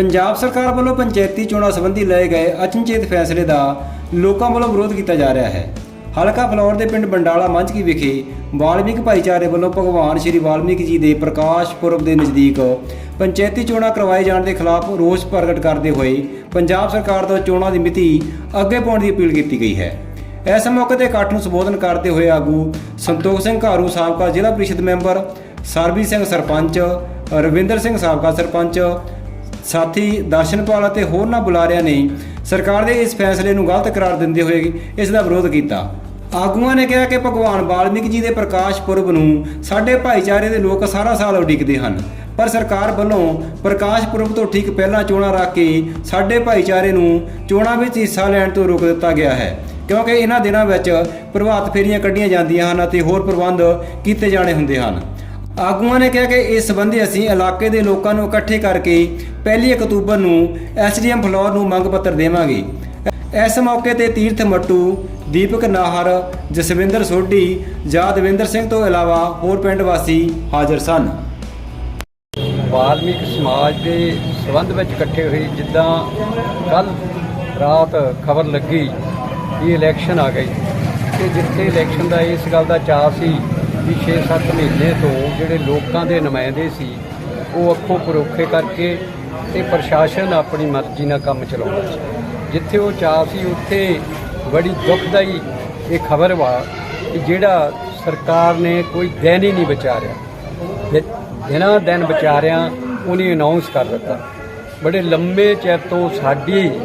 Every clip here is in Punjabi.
ਪੰਜਾਬ ਸਰਕਾਰ ਵੱਲੋਂ ਪੰਚਾਇਤੀ ਚੋਣਾਂ ਸੰਬੰਧੀ ਲਏ ਗਏ ਅਚਨਚੇਤ ਫੈਸਲੇ ਦਾ ਲੋਕਾਂ ਵੱਲੋਂ ਵਿਰੋਧ ਕੀਤਾ ਜਾ ਰਿਹਾ ਹੈ। ਹਲਕਾ ਫਲੌਰ ਦੇ ਪਿੰਡ ਬੰਡਾਲਾ ਮੰਝਕੀ ਵਿਖੇ ਵਾਲਮੀਕ ਭਾਈਚਾਰੇ ਵੱਲੋਂ ਭਗਵਾਨ ਸ਼੍ਰੀ ਵਾਲਮੀਕ ਜੀ ਦੇ ਪ੍ਰਕਾਸ਼ ਪੁਰਬ ਦੇ ਨਜ਼ਦੀਕ ਪੰਚਾਇਤੀ ਚੋਣਾਂ ਕਰਵਾਏ ਜਾਣ ਦੇ ਖਿਲਾਫ ਰੋਸ ਪ੍ਰਗਟ ਕਰਦੇ ਹੋਏ ਪੰਜਾਬ ਸਰਕਾਰ ਤੋਂ ਚੋਣਾਂ ਦੀ ਮਿਤੀ ਅੱਗੇ ਪਾਉਣ ਦੀ ਅਪੀਲ ਕੀਤੀ ਗਈ ਹੈ। ਇਸ ਮੌਕੇ ਤੇ ਇਕੱਠ ਨੂੰ ਸੰਬੋਧਨ ਕਰਦੇ ਹੋਏ ਆਗੂ ਸੰਤੋਖ ਸਿੰਘ ਘਾਰੂ ਸਾਬਕਾ ਜ਼ਿਲ੍ਹਾ ਪ੍ਰੀਸ਼ਦ ਮੈਂਬਰ, ਸਰਬੀ ਸਿੰਘ ਸਰਪੰਚ, ਰਵਿੰਦਰ ਸਿੰਘ ਸਾਬਕਾ ਸਰਪੰਚ ਸਾਥੀ ਦਰਸ਼ਨਪਾਲ ਅਤੇ ਹੋਰਨਾਂ ਬੁਲਾਰਿਆਂ ਨੇ ਸਰਕਾਰ ਦੇ ਇਸ ਫੈਸਲੇ ਨੂੰ ਗਲਤ ਕਰਾਰ ਦਿੰਦੇ ਹੋਏ ਇਸ ਦਾ ਵਿਰੋਧ ਕੀਤਾ। ਆਗੂਆਂ ਨੇ ਕਿਹਾ ਕਿ ਭਗਵਾਨ ਵਾਲਮੀਕ ਜੀ ਦੇ ਪ੍ਰਕਾਸ਼ ਪੁਰਬ ਨੂੰ ਸਾਡੇ ਭਾਈਚਾਰੇ ਦੇ ਲੋਕ ਸਾਰਾ ਸਾਲ ਉਡੀਕਦੇ ਹਨ। ਪਰ ਸਰਕਾਰ ਵੱਲੋਂ ਪ੍ਰਕਾਸ਼ ਪੁਰਬ ਤੋਂ ਠੀਕ ਪਹਿਲਾਂ ਚੋਣਾਂ ਰੱਖ ਕੇ ਸਾਡੇ ਭਾਈਚਾਰੇ ਨੂੰ ਚੋਣਾਂ ਵਿੱਚ ਹਿੱਸਾ ਲੈਣ ਤੋਂ ਰੋਕ ਦਿੱਤਾ ਗਿਆ ਹੈ। ਕਿਉਂਕਿ ਇਹਨਾਂ ਦਿਨਾਂ ਵਿੱਚ ਪ੍ਰਭਾਤ ਫੇਰੀਆਂ ਕੱਢੀਆਂ ਜਾਂਦੀਆਂ ਹਨ ਅਤੇ ਹੋਰ ਪ੍ਰਬੰਧ ਕੀਤੇ ਜਾਣੇ ਹੁੰਦੇ ਹਨ। ਆਗੂਆਂ ਨੇ ਕਿਹਾ ਕਿ ਇਸ ਸੰਬੰਧੀ ਅਸੀਂ ਇਲਾਕੇ ਦੇ ਲੋਕਾਂ ਨੂੰ ਇਕੱਠੇ ਕਰਕੇ ਪਹਿਲੀ ਅਕਤੂਬਰ ਨੂੰ ਐਸਡੀਐਮ ਫਲੋਰ ਨੂੰ ਮੰਗ ਪੱਤਰ ਦੇਵਾਂਗੇ। ਇਸ ਮੌਕੇ ਤੇ ਤੀਰਥ ਮੱਟੂ, ਦੀਪਕ ਨਾਹਰ, ਜਸਵਿੰਦਰ ਸੋਢੀ ਜਾਦਵਿੰਦਰ ਸਿੰਘ ਤੋਂ ਇਲਾਵਾ ਹੋਰ ਪਿੰਡ ਵਾਸੀ ਹਾਜ਼ਰ ਸਨ। ਵਾਲਮੀਕ ਸਮਾਜ ਦੇ ਸੰਬੰਧ ਵਿੱਚ ਇਕੱਠੇ ਹੋਏ ਜਿੱਦਾਂ ਕੱਲ ਰਾਤ ਖਬਰ ਲੱਗੀ ਕਿ ਇਲੈਕਸ਼ਨ ਆ ਗਈ ਤੇ ਜਿੱਥੇ ਇਲੈਕਸ਼ਨ ਦਾ ਇਸ ਗੱਲ ਦਾ ਚਾਅ ਸੀ ਕਿ 6-7 ਮਹੀਨੇ ਤੋਂ ਜਿਹੜੇ ਲੋਕਾਂ ਦੇ ਨੁਮਾਇੰਦੇ ਸੀ ਉਹ ਅੱਖੋਂ ਪਰੋਖੇ ਕਰਕੇ ਤੇ ਪ੍ਰਸ਼ਾਸਨ ਆਪਣੀ ਮਰਜ਼ੀ ਨਾਲ ਕੰਮ ਚਲਾਉਂਦਾ ਸੀ। ਜਿੱਥੇ ਉਹ ਚਾਹ ਸੀ, ਉੱਥੇ ਬੜੀ ਦੁਖਦਾਈ ਇਹ ਖਬਰ ਵਾ ਕਿ ਜਿਹੜਾ ਸਰਕਾਰ ਨੇ ਕੋਈ ਦਿਨ ਹੀ ਨਹੀਂ ਵਿਚਾਰਿਆ। ਦਿ- ਦਿਨਾਂ ਦਿਨ ਵਿਚਾਰਿਆਂ ਉਹਨੇ ਅਨਾਉਂਸ ਕਰ ਦਿੱਤਾ। ਬੜੇ ਲੰਮੇ ਚਿਰ ਤੋਂ ਸਾਡੀ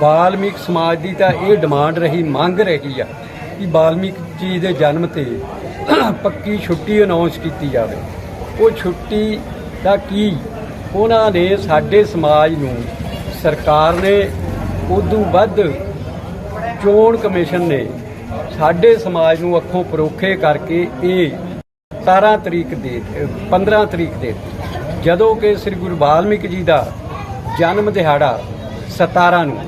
ਬਾਲਮੀਕ ਸਮਾਜ ਦੀ ਤਾਂ ਇਹ ਡਿਮਾਂਡ ਰਹੀ, ਮੰਗ ਰਹੀ ਆ ਕਿ ਬਾਲਮੀਕ ਜੀ ਦੇ ਜਨਮ ਤੇ ਪੱਕੀ ਛੁੱਟੀ ਅਨਾਉਂਸ ਕੀਤੀ ਜਾਵੇ। ਉਹ ਛੁੱਟੀ ਦਾ ਕੀ ਉਹਨਾਂ ਨੇ ਸਾਡੇ ਸਮਾਜ ਨੂੰ ਸਰਕਾਰ ਨੇ ਉਦੋਂ ਵੱਧ ਚੋਣ ਕਮਿਸ਼ਨ ਨੇ ਸਾਡੇ ਸਮਾਜ ਨੂੰ ਅੱਖੋਂ ਪਰੋਖੇ ਕਰਕੇ ਇਹ 17 ਤਰੀਕ ਦੇ 15 ਤਰੀਕ ਦੇ ਜਦੋਂ ਕਿ ਸ੍ਰੀ ਗੁਰੂ ਵਾਲਮੀਕ ਜੀ ਦਾ ਜਨਮ ਦਿਹਾੜਾ 17 ਨੂੰ।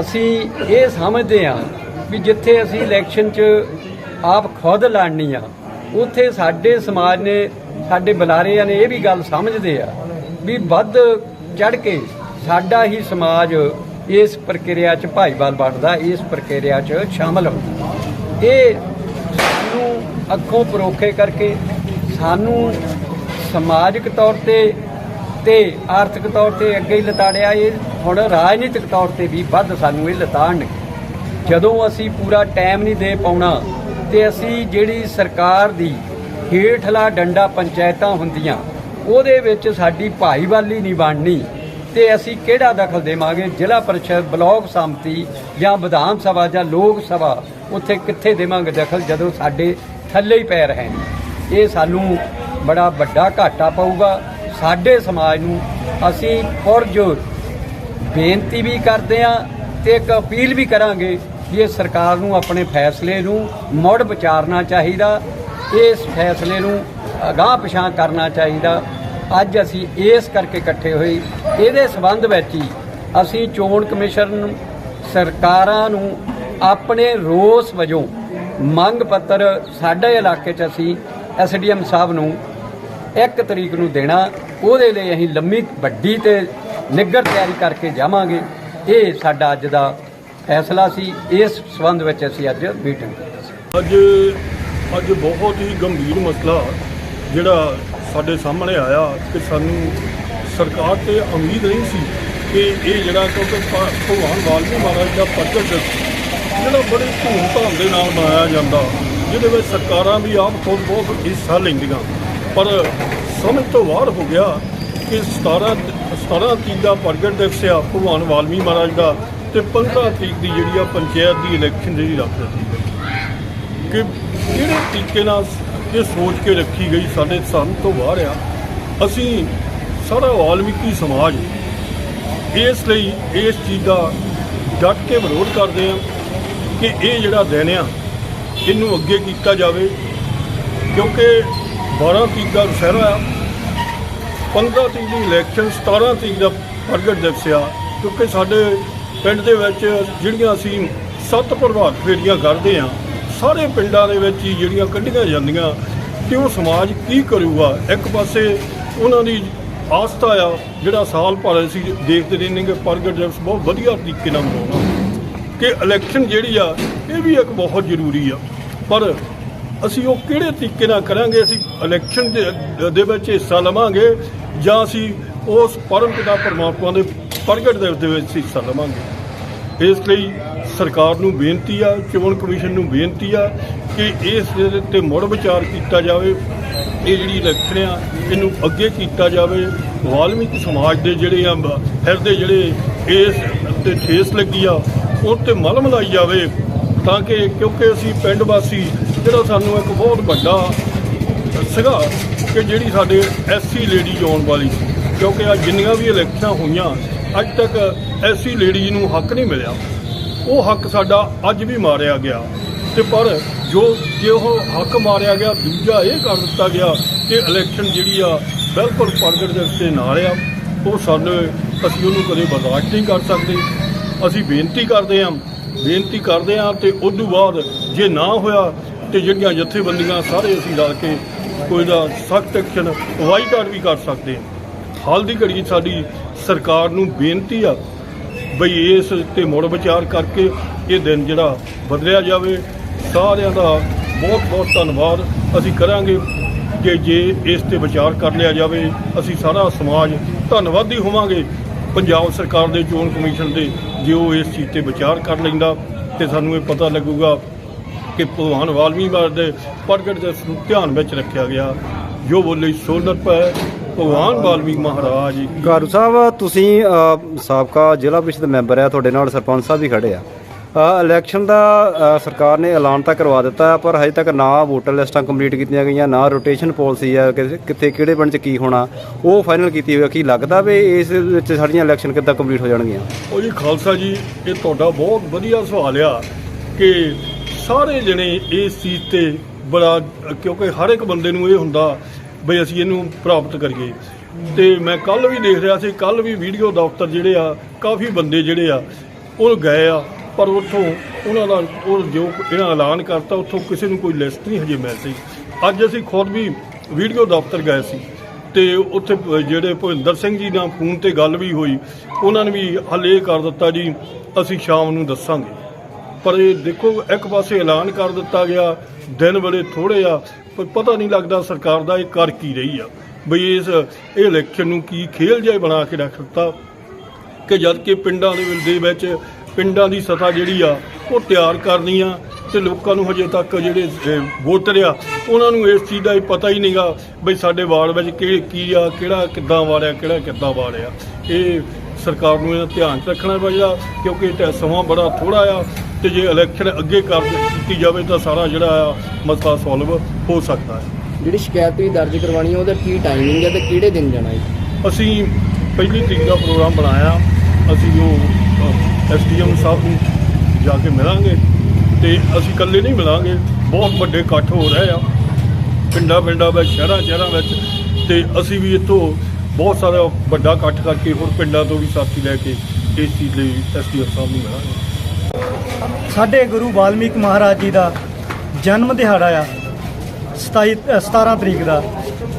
ਅਸੀਂ ਇਹ ਸਮਝਦੇ ਹਾਂ ਵੀ ਜਿੱਥੇ ਅਸੀਂ ਇਲੈਕਸ਼ਨ 'ਚ ਆਪ ਖੁਦ ਲੜਨੀ ਆ, ਉੱਥੇ ਸਾਡੇ ਸਮਾਜ ਨੇ, ਸਾਡੇ ਬੁਲਾਰਿਆਂ ਨੇ ਇਹ ਵੀ ਗੱਲ ਸਮਝਦੇ ਆ ਵੀ ਵੱਧ ਚੜ ਕੇ ਸਾਡਾ ਹੀ ਸਮਾਜ ਇਸ ਪ੍ਰਕਿਰਿਆ 'ਚ ਭਾਈਵਾਲ ਬਣਦਾ, ਇਸ ਪ੍ਰਕਿਰਿਆ 'ਚ ਸ਼ਾਮਲ ਹੁੰਦਾ। ਇਹ ਸਾਨੂੰ ਅੱਖੋਂ ਪਰੋਖੇ ਕਰਕੇ, ਸਾਨੂੰ ਸਮਾਜਿਕ ਤੌਰ ਤੇ ਤੇ ਆਰਥਿਕ ਤੌਰ ਤੇ ਅੱਗੇ ਹੀ ਲਤਾੜਿਆ, ਇਹ ਹੁਣ ਰਾਜਨੀਤਿਕ ਤੌਰ ਤੇ ਵੀ ਵੱਧ ਸਾਨੂੰ ਇਹ ਲਤਾੜਨਗੇ। ਜਦੋਂ ਅਸੀਂ ਪੂਰਾ ਟਾਈਮ ਨਹੀਂ ਦੇ ਪਾਉਣਾ, ਤੇ ਅਸੀਂ ਜਿਹੜੀ ਸਰਕਾਰ ਦੀ ਹੇਠਲਾ ਡੰਡਾ ਪੰਚਾਇਤਾਂ ਹੁੰਦੀਆਂ ਉਹਦੇ ਵਿੱਚ ਸਾਡੀ ਭਾਈਵਾਲੀ ਨਹੀਂ ਬਣਨੀ ਤੇ ਅਸੀਂ ਕਿਹੜਾ ਦਖਲ ਦੇਵਾਂਗੇ? ਜ਼ਿਲ੍ਹਾ ਪਰਿਸ਼ਦ, ਬਲਾਕ ਸੰਮਤੀ ਜਾਂ ਵਿਧਾਨ ਸਭਾ ਜਾਂ ਲੋਕ ਸਭਾ, ਉੱਥੇ ਕਿੱਥੇ ਦੇਵਾਂਗੇ ਦਖਲ ਜਦੋਂ ਸਾਡੇ ਥੱਲੇ ਹੀ ਪੈ ਰਹੇ ਨੇ? ਇਹ ਸਾਨੂੰ ਬੜਾ ਵੱਡਾ ਘਾਟਾ ਪਊਗਾ। ਸਾਡੇ ਸਮਾਜ ਨੂੰ ਅਸੀਂ ਪੁਰਜੋਰ ਬੇਨਤੀ ਵੀ ਕਰਦੇ ਆ ਤੇ ਇੱਕ ਅਪੀਲ ਵੀ ਕਰਾਂਗੇ ਕਿ ਇਹ ਸਰਕਾਰ ਨੂੰ ਆਪਣੇ ਫੈਸਲੇ ਨੂੰ ਮੁੜ ਵਿਚਾਰਨਾ ਚਾਹੀਦਾ, ਇਸ ਫੈਸਲੇ ਨੂੰ ਅਗਾਹ ਪਿਛਾਂ ਕਰਨਾ ਚਾਹੀਦਾ। ਅੱਜ ਅਸੀਂ ਇਸ ਕਰਕੇ ਇਕੱਠੇ ਹੋਏ। ਇਹਦੇ ਸਬੰਧ ਵਿੱਚ ਹੀ ਅਸੀਂ ਚੋਣ ਕਮਿਸ਼ਨ ਨੂੰ, ਸਰਕਾਰਾਂ ਨੂੰ ਆਪਣੇ ਰੋਸ ਵਜੋਂ ਮੰਗ ਪੱਤਰ ਸਾਡੇ ਇਲਾਕੇ 'ਚ ਅਸੀਂ ਐਸਡੀਐਮ ਸਾਹਿਬ ਨੂੰ ਇੱਕ ਤਰੀਕ ਨੂੰ ਦੇਣਾ। ਉਹਦੇ ਲਈ ਅਸੀਂ ਲੰਮੀ ਵੱਡੀ ਤੇ ਨਿੱਘਰ ਤਿਆਰੀ ਕਰਕੇ ਜਾਵਾਂਗੇ। ਇਹ ਸਾਡਾ ਅੱਜ ਦਾ ਫੈਸਲਾ ਸੀ। ਇਸ ਸਬੰਧ ਵਿੱਚ ਅਸੀਂ ਅੱਜ ਮੀਟਿੰਗ ਕੀਤੀ ਸੀ ਅੱਜ ਅੱਜ ਬਹੁਤ ਹੀ ਗੰਭੀਰ ਮਸਲਾ ਜਿਹੜਾ ਸਾਡੇ ਸਾਹਮਣੇ ਆਇਆ ਕਿ ਸਾਨੂੰ ਸਰਕਾਰ ਤੇ ਉਮੀਦ ਨਹੀਂ ਸੀ ਕਿ ਇਹ ਜਿਹੜਾ ਕਿਉਂਕਿ ਭਗਵਾਨ ਵਾਲਮੀਕ ਮਹਾਰਾਜ ਦਾ ਪ੍ਰਗਟ ਦਿਵਸ ਜਿਹੜਾ ਬੜੇ ਧੂਮਧਾਮ ਦੇ ਨਾਲ ਮਨਾਇਆ ਜਾਂਦਾ, ਜਿਹਦੇ ਵਿੱਚ ਸਰਕਾਰਾਂ ਵੀ ਆਪ ਖੁਦ ਬਹੁਤ ਹਿੱਸਾ ਲੈਂਦੀਆਂ। ਪਰ ਸਮਝ ਤੋਂ ਬਾਹਰ ਹੋ ਗਿਆ ਕਿ 17 17 ਤਰੀਕ ਦਾ ਪ੍ਰਗਟ ਦਿਵਸ ਆ, ਭਗਵਾਨ ਵਾਲਮੀਕ ਮਹਾਰਾਜ ਦਾ, ਤੇ 15 ਤਰੀਕ ਦੀ ਜਿਹੜੀ ਆ ਪੰਚਾਇਤ ਦੀ ਇਲੈਕਸ਼ਨ ਜਿਹੜੀ ਰੱਖ ਦਿੱਤੀ। ਕਿ ਕਿਹੜੇ ਤਰੀਕੇ ਨਾਲ ਇਹ ਸੋਚ ਕੇ ਰੱਖੀ ਗਈ ਸਾਡੇ ਸਨ ਤੋਂ ਬਾਹਰ ਆ। ਅਸੀਂ ਸਾਰਾ ਵਾਲਮੀਕੀ ਸਮਾਜ ਇਸ ਲਈ ਇਸ ਚੀਜ਼ ਦਾ ਡਟ ਕੇ ਵਿਰੋਧ ਕਰਦੇ ਆ ਕਿ ਇਹ ਜਿਹੜਾ ਦਿਨ ਆ, ਇਹਨੂੰ ਅੱਗੇ ਕੀਤਾ ਜਾਵੇ। ਕਿਉਂਕਿ 12 ਤਰੀਕ ਦਾ ਦੁਸਹਿਰਾ ਆ 15 ਤਰੀਕ ਦੀ ਇਲੈਕਸ਼ਨ 17 ਤਰੀਕ ਦਾ ਪ੍ਰਗਟ ਦਿਵਸ ਆ। ਕਿਉਂਕਿ ਸਾਡੇ ਪਿੰਡ ਦੇ ਵਿੱਚ ਜਿਹੜੀਆਂ ਅਸੀਂ ਸੱਤ ਪ੍ਰਭਾਤ ਫੇਰੀਆਂ ਕਰਦੇ ਆ ਸਾਰੇ ਪਿੰਡਾਂ ਦੇ ਵਿੱਚ ਹੀ ਜਿਹੜੀਆਂ ਕੱਢੀਆਂ ਜਾਂਦੀਆਂ ਕਿ ਉਹ ਸਮਾਜ ਕੀ ਕਰੂਗਾ? ਇੱਕ ਪਾਸੇ ਉਹਨਾਂ ਦੀ ਆਸਥਾ ਆ, ਜਿਹੜਾ ਸਾਲ ਭਰ ਅਸੀਂ ਦੇਖਦੇ ਰਹਿੰਦੇ ਕਿ ਪ੍ਰਗਟ ਦਿਵਸ ਬਹੁਤ ਵਧੀਆ ਤਰੀਕੇ ਨਾਲ ਮਨਾਉਣਾ। ਕਿ ਇਲੈਕਸ਼ਨ ਜਿਹੜੀ ਆ, ਇਹ ਵੀ ਇੱਕ ਬਹੁਤ ਜ਼ਰੂਰੀ ਆ। ਪਰ ਅਸੀਂ ਉਹ ਕਿਹੜੇ ਤਰੀਕੇ ਨਾਲ ਕਰਾਂਗੇ? ਅਸੀਂ ਇਲੈਕਸ਼ਨ ਦੇ- ਦੇ ਵਿੱਚ ਹਿੱਸਾ ਲਵਾਂਗੇ ਜਾਂ ਅਸੀਂ ਉਸ ਪਰਮ ਪਿਤਾ ਪਰਮਾਤਮਾ ਦੇ ਪ੍ਰਗਟ ਦਿਵਸ ਦੇ ਵਿੱਚ ਹਿੱਸਾ ਲਵਾਂਗੇ? ਇਸ ਲਈ ਸਰਕਾਰ ਨੂੰ ਬੇਨਤੀ ਆ, ਚੋਣ ਕਮਿਸ਼ਨ ਨੂੰ ਬੇਨਤੀ ਆ ਕਿ ਇਸ ਦੇ ਤੇ ਮੁੜ ਵਿਚਾਰ ਕੀਤਾ ਜਾਵੇ। ਇਹ ਜਿਹੜੀ ਇਲੈਕਸ਼ਨ ਆ, ਇਹਨੂੰ ਅੱਗੇ ਕੀਤਾ ਜਾਵੇ। ਵਾਲਮੀਕ ਸਮਾਜ ਦੇ ਜਿਹੜੇ ਆ ਹਿਰਦੇ ਜਿਹੜੇ ਇਸ ਤੇ ਠੇਸ ਲੱਗੀ ਆ, ਉਹ ਤੇ ਮਲਮ ਲਾਈ ਜਾਵੇ ਤਾਂ ਕਿ ਕਿਉਂਕਿ ਅਸੀਂ ਪਿੰਡ ਵਾਸੀ, ਜਿਹੜਾ ਸਾਨੂੰ ਇੱਕ ਬਹੁਤ ਵੱਡਾ ਸੀਗਾ ਕਿ ਜਿਹੜੀ ਸਾਡੇ ਐਸਸੀ ਲੇਡੀ ਆਉਣ ਵਾਲੀ ਕਿਉਂਕਿ ਆ ਜਿੰਨੀਆਂ ਵੀ ਇਲੈਕਸ਼ਨਾਂ ਹੋਈਆਂ, ਅੱਜ ਤੱਕ ਐਸੀ ਲੇਡੀ ਨੂੰ ਹੱਕ ਨਹੀਂ ਮਿਲਿਆ। ਉਹ ਹੱਕ ਸਾਡਾ ਅੱਜ ਵੀ ਮਾਰਿਆ ਗਿਆ। ਤੇ ਪਰ ਜੋ ਜੇ ਉਹ ਹੱਕ ਮਾਰਿਆ ਗਿਆ, ਦੂਜਾ ਇਹ ਕਰ ਦਿੱਤਾ ਗਿਆ ਕਿ ਇਲੈਕਸ਼ਨ ਜਿਹੜੀ ਆ, ਬਿਲਕੁਲ ਪ੍ਰਗਟ ਦੇ ਉੱਤੇ ਨਾਲ ਆ ਉਹ ਸਾਨੂੰ, ਅਸੀਂ ਉਹਨੂੰ ਕਦੇ ਬਰਦਾਸ਼ਤ ਨਹੀਂ ਕਰ ਸਕਦੇ। ਅਸੀਂ ਬੇਨਤੀ ਕਰਦੇ ਹਾਂ, ਬੇਨਤੀ ਕਰਦੇ ਹਾਂ ਤੇ ਉਸ ਤੋਂ ਬਾਅਦ ਜੇ ਨਾ ਹੋਇਆ ਤੇ ਜਿਹੜੀਆਂ ਜਥੇਬੰਦੀਆਂ ਸਾਰੇ ਅਸੀਂ ਰਲ ਕੇ ਕੋਈ ਦਾ ਸਖਤ ਐਕਸ਼ਨ ਵਾਈਕਾਟ ਵੀ ਕਰ ਸਕਦੇ ਹਾਂ। ਹਾਲ ਦੀ ਘੜੀ ਸਾਡੀ ਸਰਕਾਰ ਨੂੰ ਬੇਨਤੀ ਆ ਬਈ ਇਸ ਤੇ ਮੁੜ ਵਿਚਾਰ ਕਰਕੇ ਇਹ ਦਿਨ ਜਿਹੜਾ ਬਦਲਿਆ ਜਾਵੇ, ਸਾਰਿਆਂ ਦਾ ਬਹੁਤ ਬਹੁਤ ਧੰਨਵਾਦ। ਅਸੀਂ ਕਰਾਂਗੇ ਕਿ ਜੇ ਇਸ ਤੇ ਵਿਚਾਰ ਕਰ ਲਿਆ ਜਾਵੇ, ਅਸੀਂ ਸਾਰਾ ਸਮਾਜ ਧੰਨਵਾਦੀ ਹੋਵਾਂਗੇ। ਪੰਜਾਬ ਸਰਕਾਰ ਦੇ ਚੋਣ ਕਮਿਸ਼ਨ ਦੇ ਜੇ ਉਹ ਇਸ ਚੀਜ਼ ਤੇ ਵਿਚਾਰ ਕਰ ਲੈਂਦਾ, ਤੇ ਸਾਨੂੰ ਇਹ ਪਤਾ ਲੱਗੂਗਾ ਕਿ ਭਗਵਾਨ ਵਾਲਮੀਕ ਦੇ ਪ੍ਰਗਟ ਦੇ ਨੂੰ ਧਿਆਨ ਵਿੱਚ ਰੱਖਿਆ ਗਿਆ, ਜੋ ਬੋਲੇ ਸੋਨਤ ਪੈ ਭਗਵਾਨ ਵਾਲਮੀਕ ਮਹਾਰਾਜ ਗਾਰੂ ਸਾਹਿਬ ਤੁਸੀਂ ਅ, ਸਾਬਕਾ ਜ਼ਿਲ੍ਹਾ ਪ੍ਰੀਸ਼ਦ ਮੈਂਬਰ ਆ ਤੁਹਾਡੇ ਨਾਲ ਸਰਪੰਚ ਸਾਹਿਬ ਵੀ ਖੜੇ ਆ। ਅ, ਇਲੈਕਸ਼ਨ ਦਾ ਅ, ਸਰਕਾਰ ਨੇ ਐਲਾਨ ਤਾਂ ਕਰਵਾ ਦਿੱਤਾ ਪਰ ਹਜੇ ਤੱਕ ਨਾ ਵੋਟਰ ਲਿਸਟਾਂ ਕੰਪਲੀਟ ਕੀਤੀਆਂ ਗਈਆਂ ਨਾ ਰੋਟੇਸ਼ਨ ਪਾਲਿਸੀ ਆ ਕਿ ਕਿੱਥੇ ਕਿਹੜੇ ਪਿੰਡ 'ਚ ਕੀ ਹੋਣਾ ਉਹ ਫਾਈਨਲ ਕੀਤੀ ਹੋਈ ਆ। ਕੀ ਲੱਗਦਾ ਵੀ ਇਸ ਵਿੱਚ ਸਾਡੀਆਂ ਇਲੈਕਸ਼ਨ ਕਿੱਦਾਂ ਕੰਪਲੀਟ ਹੋ ਜਾਣਗੀਆਂ? ਉਹ ਜੀ ਖਾਲਸਾ ਜੀ ਇਹ ਤੁਹਾਡਾ ਬਹੁਤ ਵਧੀਆ ਸਵਾਲ ਆ ਕਿ ਸਾਰੇ ਜਣੇ ਇਸ ਚੀਜ਼ ਤੇ ਬੜਾ ਕਿਉਂਕਿ ਹਰ ਇੱਕ ਬੰਦੇ ਨੂੰ ਇਹ ਹੁੰਦਾ ਬਈ ਅਸੀਂ ਇਹਨੂੰ ਪ੍ਰਾਪਤ ਕਰੀਏ। ਤੇ ਮੈਂ ਕੱਲ ਵੀ ਦੇਖ ਰਿਹਾ ਸੀ ਕੱਲ ਵੀ ਵੀਡੀਓ ਦਫ਼ਤਰ ਜਿਹੜੇ ਆ, ਕਾਫੀ ਬੰਦੇ ਜਿਹੜੇ ਆ, ਉਹ ਗਏ ਆ, ਪਰ ਉੱਥੋਂ ਉਹਨਾਂ ਦਾ ਉਹ ਜੋ ਇਹਨਾਂ ਐਲਾਨ ਕਰਤਾ, ਉੱਥੋਂ ਕਿਸੇ ਨੂੰ ਕੋਈ ਲਿਸਟ ਨਹੀਂ ਹਜੇ ਮਿਲ ਸੀ ਅੱਜ ਅਸੀਂ ਖੁਦ ਵੀ ਵੀਡੀਓ ਦਫ਼ਤਰ ਗਏ ਸੀ ਤੇ ਉੱਥੇ ਜਿਹੜੇ ਭੁਪਿੰਦਰ ਸਿੰਘ ਜੀ ਨਾਲ ਫੋਨ ਤੇ ਗੱਲ ਵੀ ਹੋਈ, ਉਹਨਾਂ ਨੇ ਵੀ ਹੱਲ ਇਹ ਕਰ ਦਿੱਤਾ ਜੀ, ਅਸੀਂ ਸ਼ਾਮ ਨੂੰ ਦੱਸਾਂਗੇ। ਪਰ ਇਹ ਦੇਖੋ, ਇੱਕ ਪਾਸੇ ਐਲਾਨ ਕਰ ਦਿੱਤਾ ਗਿਆ, ਦਿਨ ਬੜੇ ਥੋੜੇ ਆ, ਪਰ ਪਤਾ ਨਹੀਂ ਲੱਗਦਾ ਸਰਕਾਰ ਦਾ ਇਹ ਕਰ ਕੀ ਰਹੀ ਆ। ਬਈ ਇਸ, ਇਹ ਇਲੈਕਸ਼ਨ ਨੂੰ ਕੀ ਖੇਲ ਜਿਹਾ ਬਣਾ ਕੇ ਰੱਖ ਦਿੱਤਾ ਕਿ ਜਦ ਕਿ ਪਿੰਡਾਂ ਦੇ ਵਿੱਚ- ਪਿੰਡਾਂ ਦੀ ਸਤਾ ਜਿਹੜੀ ਆ, ਉਹ ਤਿਆਰ ਕਰਨੀ ਆ ਤੇ ਲੋਕਾਂ ਨੂੰ ਹਜੇ ਤੱਕ ਜਿਹੜੇ ਵੋਟਰ ਆ ਉਹਨਾਂ ਨੂੰ ਇਸ ਚੀਜ਼ ਦਾ ਹੀ ਪਤਾ ਹੀ ਨਹੀਂਗਾ ਬਈ ਸਾਡੇ ਵਾਰਡ ਵਿੱਚ ਕੀ ਕੀ ਆ, ਕਿਹੜਾ ਕਿੱਦਾਂ ਵਾੜਿਆ, ਕਿਹੜਾ ਕਿੱਦਾਂ ਵਾੜਿਆ। ਇਹ ਸਰਕਾਰ ਨੂੰ ਇਹਦਾ ਧਿਆਨ 'ਚ ਰੱਖਣਾ ਪਏਗਾ ਕਿਉਂਕਿ ਸਮਾਂ ਬੜਾ ਥੋੜਾ ਆ ਤੇ ਜੇ ਇਲੈਕਸ਼ਨ ਅੱਗੇ ਕਰ ਦਿੱਤੀ ਜਾਵੇ ਤਾਂ ਸਾਰਾ ਜਿਹੜਾ ਆ ਮਸਲਾ ਸੋਲਵ ਹੋ ਸਕਦਾ ਹੈ। ਜਿਹੜੀ ਸ਼ਿਕਾਇਤ ਤੁਸੀਂ ਦਰਜ ਕਰਵਾਉਣੀ ਹੈ ਉਹਦਾ ਕੀ ਟਾਈਮਿੰਗ ਹੈ ਤੇ ਕਿਹੜੇ ਦਿਨ ਜਾਣਾ ਹੈ ਅਸੀਂ ਪਹਿਲੀ ਤਰੀਕ ਦਾ ਪ੍ਰੋਗਰਾਮ ਬਣਾਇਆ ਅਸੀਂ ਉਹ ਐਸਡੀਐਮ ਸਾਹਿਬ ਨੂੰ ਜਾ ਕੇ ਮਿਲਾਂਗੇ ਤੇ ਅਸੀਂ ਇਕੱਲੇ ਨਹੀਂ ਮਿਲਾਂਗੇ ਬਹੁਤ ਵੱਡੇ ਇਕੱਠ ਹੋ ਰਹੇ ਆ। ਪਿੰਡਾਂ ਪਿੰਡਾਂ ਵਿੱਚ ਸ਼ਹਿਰਾਂ ਸ਼ਹਿਰਾਂ ਵਿੱਚ ਤੇ ਅਸੀਂ ਵੀ ਇੱਥੋਂ ਬਹੁਤ ਸਾਰਾ ਵੱਡਾ ਇਕੱਠ ਕਰਕੇ ਹੋਰ ਪਿੰਡਾਂ ਤੋਂ ਵੀ ਸਾਥੀ ਲੈ ਕੇ ਇਸ ਚੀਜ਼ ਲਈ ਐਸਡੀਐਮ ਸਾਹਿਬ ਨੂੰ ਮਿਲਾਂਗੇ। ਸਾਡੇ ਗੁਰੂ ਵਾਲਮੀਕ ਮਹਾਰਾਜ ਜੀ ਦਾ ਜਨਮ ਦਿਹਾੜਾ ਆ 27 ਅ, 17 ਤਰੀਕ ਦਾ।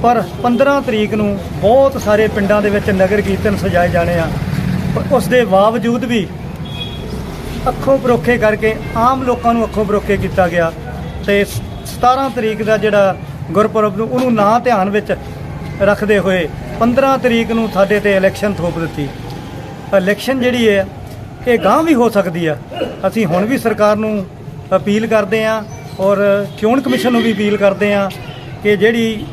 ਪਰ 15 ਤਰੀਕ ਨੂੰ ਬਹੁਤ ਸਾਰੇ ਪਿੰਡਾਂ ਦੇ ਵਿੱਚ ਨਗਰ ਕੀਰਤਨ ਸਜਾਏ ਜਾਣੇ ਆ। ਪਰ ਉਸ ਦੇ ਬਾਵਜੂਦ ਵੀ ਅੱਖੋਂ ਪਰੋਖੇ ਕਰਕੇ ਆਮ ਲੋਕਾਂ ਨੂੰ ਅੱਖੋਂ ਪਰੋਖੇ ਕੀਤਾ ਗਿਆ ਤੇ ਸ- 17 ਤਰੀਕ ਦਾ ਜਿਹੜਾ ਗੁਰਪੁਰਬ ਨੂੰ ਉਹਨੂੰ ਨਾ ਧਿਆਨ ਵਿੱਚ ਰੱਖਦੇ ਹੋਏ 15 ਤਰੀਕ ਨੂੰ ਸਾਡੇ ਤੇ ਇਲੈਕਸ਼ਨ ਥੋਪ ਦਿੱਤੀ। ਇਲੈਕਸ਼ਨ ਜਿਹੜੀ ਹੈ, ਇਹ ਗਾਂ ਵੀ ਹੋ ਸਕਦੀ ਆ। ਅਸੀਂ ਹੁਣ ਵੀ ਸਰਕਾਰ ਨੂੰ ਅਪੀਲ ਕਰਦੇ ਆ ਔਰ ਚੋਣ ਕਮਿਸ਼ਨ ਨੂੰ ਵੀ ਅਪੀਲ ਕਰਦੇ ਆ ਕਿ ਜਿਹੜੀ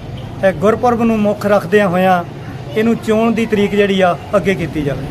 ਗੁਰਪੁਰਬ ਨੂੰ ਮੁੱਖ ਰੱਖਦਿਆਂ ਹੋਇਆਂ ਇਹਨੂੰ ਚੋਣ ਦੀ ਤਰੀਕ ਜਿਹੜੀ ਆ, ਅੱਗੇ ਕੀਤੀ ਜਾਵੇ।